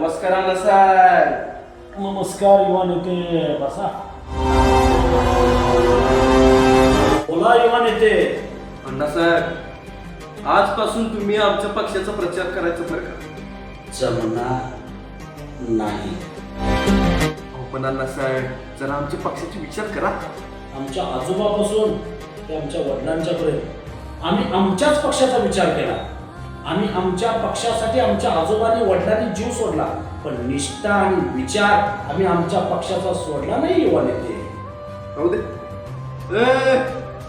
नमस्कार अण्णा साहेब नमस्कार युवा नेते बसा. बोला युवा नेते. अण्णा साहेब आजपासून तुम्ही आमच्या पक्षाचा प्रचार करायचा बरं का? जमणार नाही. अहो, पण अण्णा साहेब जरा आमच्या पक्षाचे विचार करा. आमच्या आजोबापासून ते आमच्या वडिलांच्यापर्यंत. आम्ही आमच्याच पक्षाचा विचार केला. आम्ही आमच्या पक्षासाठी आमच्या आजोबांनी वडिलांनी जीव सोडला. पण निष्ठा आणि विचार आम्ही आमच्या पक्षाचा सोडला नाही युवा नेते. राहू दे. ए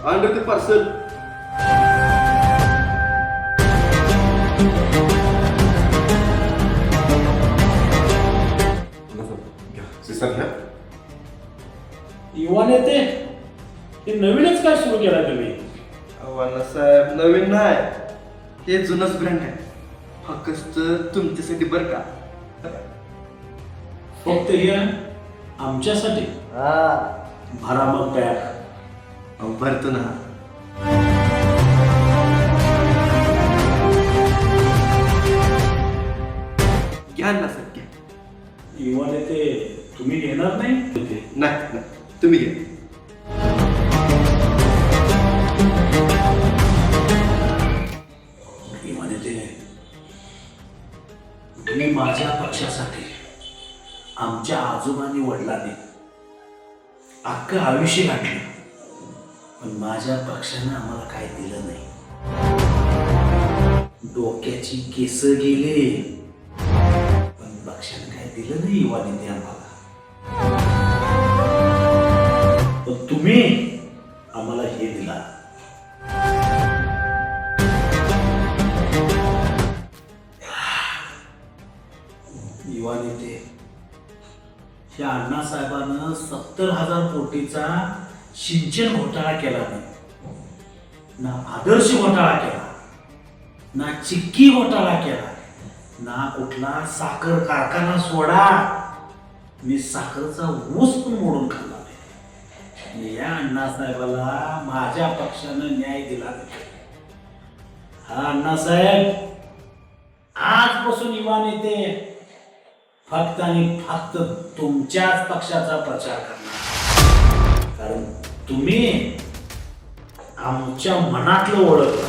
आणलं ते पार्सल युवा नेते हे नवीनच काय सुरू केला तुम्ही? साहेब नवीन नाही. हे जुनच ब्रँड आहे. फक्त तुमच्यासाठी बरं का? फक्त हे आमच्यासाठी. भरा मग पॅक. भरतो ना. घ्या ना सर घ्या युवा नेते तुम्ही घेणार. नाही नाही. तुम्ही घ्या. मी माझ्या पक्षासाठी आमच्या आजोबांनी वडिलांनी अख्खं आयुष्य गाठलं पण माझ्या पक्षानं आम्हाला काय दिलं नाही. डोक्याची केस गेले. पण पक्षानं काय दिलं नाही युवा नेते आम्हाला. युवा नेते या अण्णासाहेबांना सत्तर हजार कोटीचा सिंचन घोटाळा केला नाही. ना आदर्श घोटाळा केला ना चिक्की घोटाळा केला ना कुठला साखर कारखाना सोडा. मी साखरचा ऊस पण मोडून खाल्ला नाही. या अण्णासाहेबाला माझ्या पक्षानं न्याय दिला नाही. हा अण्णासाहेब आजपासून युवा नेते फक्त आणि फक्त तुमच्याच पक्षाचा प्रचार करणार. कारण तुम्ही आमच्या मनातलं ओळखला